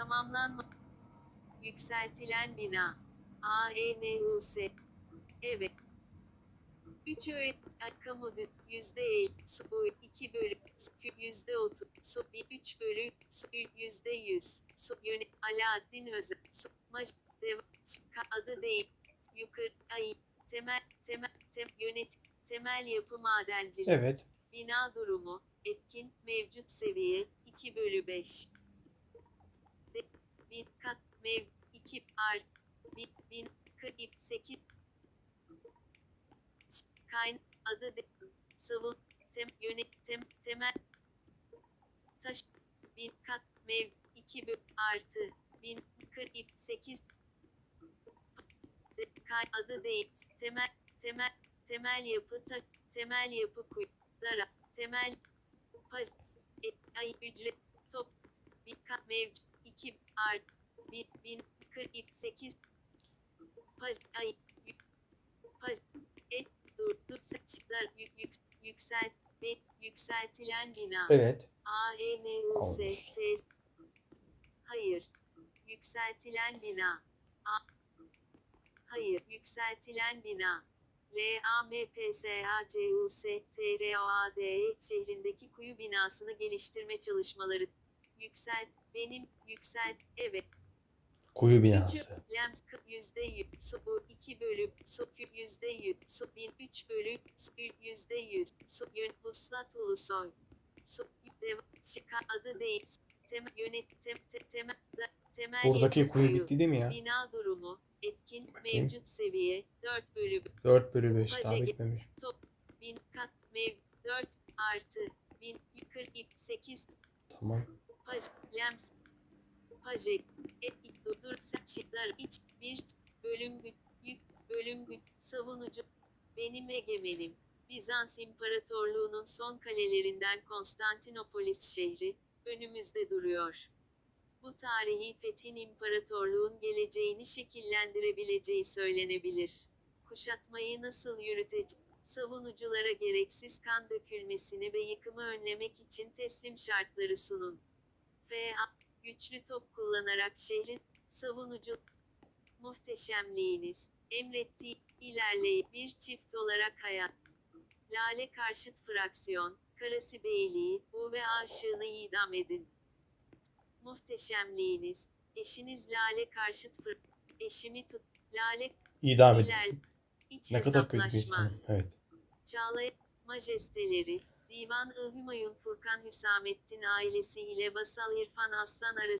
Tamamlanma. Yükseltilen bina. A, E, N, U, S. Evet. 3 öğret, kamu yüzde el, su, 2 bölü, yüzde 30, su, 3 bölü, su, yüzde 100, su, yönet, Alaaddin Özel, su, maj, dev, adı değil, yukarı, ay, temel, temel, tem, yönet, temel yapı madencilik. Evet. Bina durumu, etkin, mevcut seviye, 2 bölü 5. Bin kat, mev, 2 art, bin, bin, 48. Ş- Kayn, adı de, savun, tem, yönet, tem, temel, taş, bin kat, mev, 2 bölü, artı, bin, 48. De, kay, adı değil, temel, temel, temel yapı, ta, temel yapı kuy, dara, temel, paj, et, ay, ücret, top, bir kat, mevcut, 2, art, 1, 1048, paj, ay, paj, et, dur, dur, saç, dar, yük, yük, yüksel, ve, yükseltilen bina. Evet. A, E, N, U, S. T. Hayır. Yükseltilen bina. A. Hayır. Yükseltilen bina. L, A, M, P, S, A, C, U, S, T, R, O, A, D, E şehrindeki kuyu binasını geliştirme çalışmaları. Yükselt, benim, yükselt, evet. Kuyu Üçü, binası. Lems yüzde yüz, su bu iki bölü, su kü- yüzde yüz, su bin üç bölü, su yüzde yüz, su yön, vuslat ulusoy. Su, dev, şıka adı değil, temel, yönet, tem, te, temel, da, temel Buradaki kuyu bitti değil mi ya? Bina durumu, etkin, Bakayım. mevcut seviye, 4 bölü 4 bölü 5 daha bitmemiş. top, bin kat, mev, 4 artı, bin, 48 Tamam. Paj, lems, pajek, et, dur, dur, saçlar, iç, bir, bölüm, yük, bölüm, savunucu, benim egemenim, Bizans İmparatorluğu'nun son kalelerinden Konstantinopolis şehri, önümüzde duruyor. Bu tarihi fethin imparatorluğun geleceğini şekillendirebileceği söylenebilir. Kuşatmayı nasıl yürütecek? Savunuculara gereksiz kan dökülmesini ve yıkımı önlemek için teslim şartları sunun. F.A. Güçlü top kullanarak şehrin savunucu muhteşemliğiniz emrettiği ilerleyin bir çift olarak hayat. Lale karşıt fraksiyon, Karası Beyliği, bu ve aşığını idam edin. Muhteşemliğiniz, eşiniz Lale karşıt fır, eşimi tut, Lale İdam edin. Ne kadar kötü bir insan. Evet. Çağlayan majesteleri, Divan-ı Hümayun Furkan Hüsamettin ailesi ile Basal İrfan Aslan arasında